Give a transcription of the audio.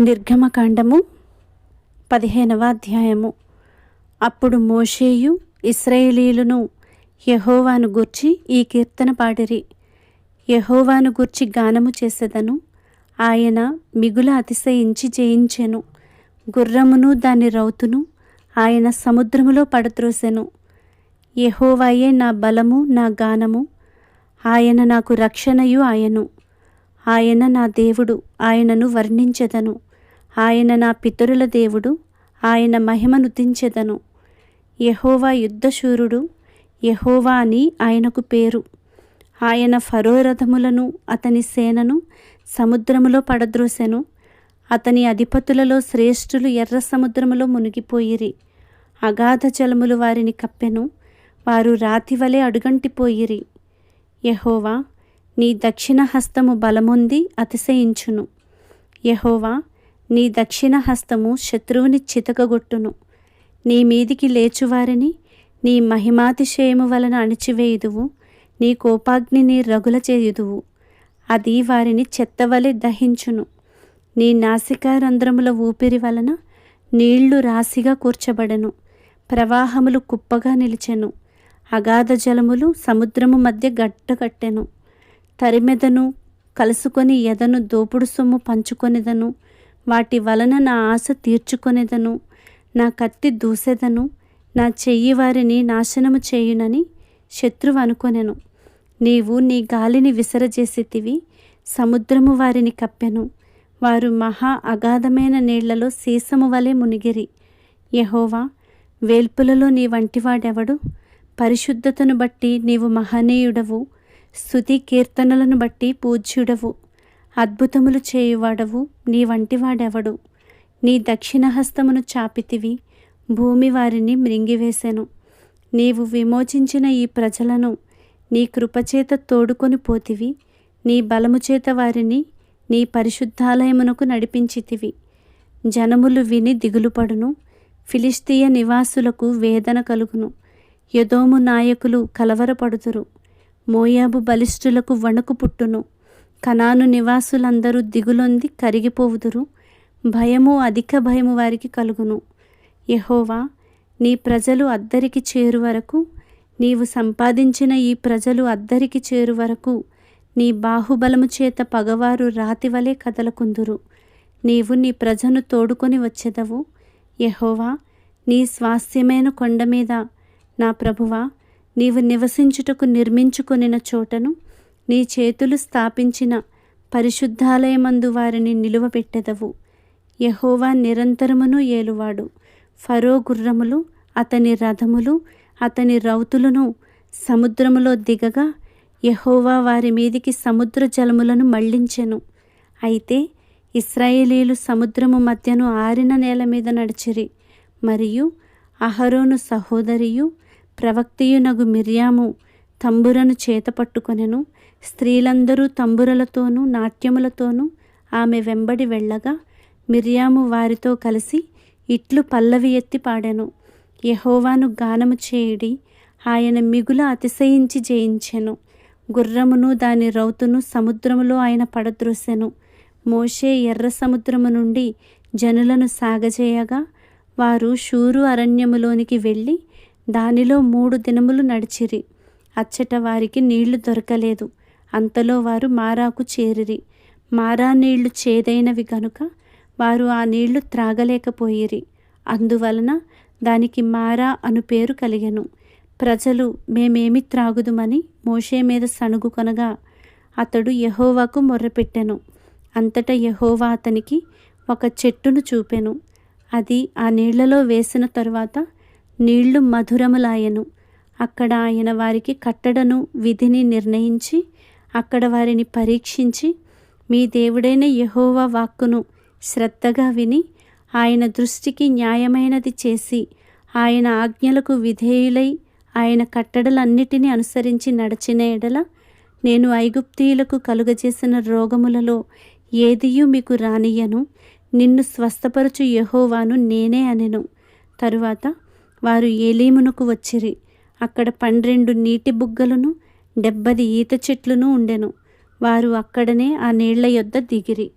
నిర్గమకాండము పదిహేనవ అధ్యాయము. అప్పుడు మోషేయు ఇస్రాయేలీలను యహోవాను గూర్చి ఈ కీర్తన పాడిరి. యహోవాను గూర్చి గానము చేసేదను ఆయన మిగుల అతిశయించి జయించెను. గుర్రమును దాని రౌతును ఆయన సముద్రములో పడత్రోసెను యహోవాయే నా బలము నా గానము ఆయన నాకు రక్షణయు ఆయను. ఆయన నా దేవుడు ఆయనను వర్ణించెదను. ఆయన నా పితరుల దేవుడు ఆయన మహిమను దించెదను యహోవా యుద్ధశూరుడు యహోవా అని ఆయనకు పేరు. ఆయన ఫరో రథములను అతని సేనను సముద్రములో పడద్రోసెను. అతని అధిపతులలో శ్రేష్ఠులు ఎర్ర సముద్రములో మునిగిపోయిరి. అగాధ జలములు వారిని కప్పెను. వారు రాతి వలె అడుగంటిపోయిరి. యహోవా నీ దక్షిణ హస్తము బలముంది అతిశయించును. యహోవా నీ దక్షిణ హస్తము శత్రువుని చితకగొట్టును. నీ మీదికి లేచువారిని నీ మహిమాతిశయము వలన అణిచివేయుదువు. నీ కోపాగ్నిని రగుల చేయుదువు. అది వారిని చెత్తవలె దహించును. నీ నాసికారంధ్రముల ఊపిరి వలన నీళ్ళు రాశిగా కూర్చబడను. ప్రవాహములు కుప్పగా నిలిచెను. అగాధ జలములు సముద్రము మధ్య గట్టకట్టెను తరిమెదను కలుసుకొని ఎదను దోపుడు సొమ్ము పంచుకొనేదను. వాటి వలన నా ఆశ తీర్చుకొనేదను. నా కత్తి దూసెదను. నా చెయ్యి వారిని నాశనము చేయునని శత్రువు అనుకొనెను. నీవు నీ గాలిని విసరజేసితివి సముద్రము వారిని కప్పెను. వారు మహా అగాధమైన నీళ్ళలో సీసము వలె మునిగిరి. యహోవా వేల్పులలో నీ వంటివాడెవడు? పరిశుద్ధతను బట్టి నీవు మహనీయుడవు. స్థుతి కీర్తనలను బట్టి పూజ్యుడవు. అద్భుతములు చేయువాడవు. నీ వంటివాడెవడు నీ దక్షిణహస్తమును చాపితివి. భూమి వారిని మృంగివేశాను నీవు విమోచించిన ఈ ప్రజలను నీ కృపచేత తోడుకొని పోతివి. నీ బలము చేత వారిని నీ పరిశుద్ధాలయమునకు నడిపించితివి. జనములు విని దిగులుపడును. ఫిలిస్తీయ నివాసులకు వేదన కలుగును. యదోము నాయకులు కలవరపడుతురు మోయాబు బలిష్ఠులకు వణుకు పుట్టును. కనాను నివాసులందరూ దిగులొంది కరిగిపోవుదురు. భయము అధిక భయము వారికి కలుగును. యహోవా నీ ప్రజలు అద్దరికి చేరు వరకు నీవు సంపాదించిన ఈ ప్రజలు అద్దరికి చేరు వరకు నీ బాహుబలము చేత పగవారు రాతి వలె కదలకుందురు. నీవు నీ ప్రజను తోడుకొని వచ్చేదవు. యహోవా నీ స్వాస్థ్యమైన కొండ మీద నా ప్రభువా నీవు నివసించుటకు నిర్మించుకొనిన చోటను నీ చేతులు స్థాపించిన పరిశుద్ధాలయమందు వారిని నిలువబెట్టెదవు. యహోవా నిరంతరమును ఏలువాడు. ఫరో గుర్రములు అతని రథములు అతని రౌతులను సముద్రములో దిగగా యహోవా వారి మీదికి సముద్ర జలములను మళ్ళించెను. అయితే ఇస్రాయేలీలు సముద్రము మధ్యను ఆరిన నేల మీద నడిచిరి. మరియు అహరోను సహోదరియు ప్రవక్తయునగు మిర్యాము తంబురను చేత పట్టుకొనెను. స్త్రీలందరూ తంబురలతోనూ నాట్యములతోనూ ఆమె వెంబడి వెళ్ళగా మిర్యాము వారితో కలిసి ఇట్లు పల్లవి ఎత్తి పాడెను. యహోవాను గానము చేయుడి ఆయన మిగుల అతిశయించి జయించెను. గుర్రమును దాని రౌతును సముద్రములో ఆయన పడద్రోసెను. మోషే ఎర్ర సముద్రము నుండి జనులను సాగజేయగా వారు షూరు అరణ్యములోనికి వెళ్ళి దానిలో మూడు దినములు నడిచిరి. అచ్చట వారికి నీళ్ళు దొరకలేదు. అంతలో వారు మారాకు చేరిరి. మారా నీళ్ళు చేదైనవి గనుక వారు ఆ నీళ్ళు త్రాగలేకపోయిరి. అందువలన దానికి మారా అను పేరు కలిగెను. ప్రజలు మేమేమి త్రాగుదుమని మోషే మీద సణుగు కొనగా అతడు యహోవాకు మొర్రపెట్టెను. అంతటా యహోవా అతనికి ఒక చెట్టును చూపెను. అది ఆ నీళ్ళలో వేసిన తరువాత నీళ్ళు మధురములాయను. అక్కడ ఆయన వారికి కట్టడను విధిని నిర్ణయించి అక్కడ వారిని పరీక్షించి మీ దేవుడైన యహోవా వాక్కును శ్రద్ధగా విని ఆయన దృష్టికి న్యాయమైనది చేసి ఆయన ఆజ్ఞలకు విధేయులై ఆయన కట్టడలన్నిటినీ అనుసరించి నడిచిన ఎడల నేను ఐగుప్తీయులకు కలుగజేసిన రోగములలో ఏదియూ మీకు రానియను నిన్ను స్వస్థపరచు యహోవాను నేనే అనెను. తరువాత వారు ఏలీమునకు వచ్చిరి. అక్కడ పన్నెండు నీటి బుగ్గలను డెబ్బది ఈత చెట్లును ఉండెను. వారు అక్కడనే ఆ నీళ్ళ యొద్ద దిగిరి.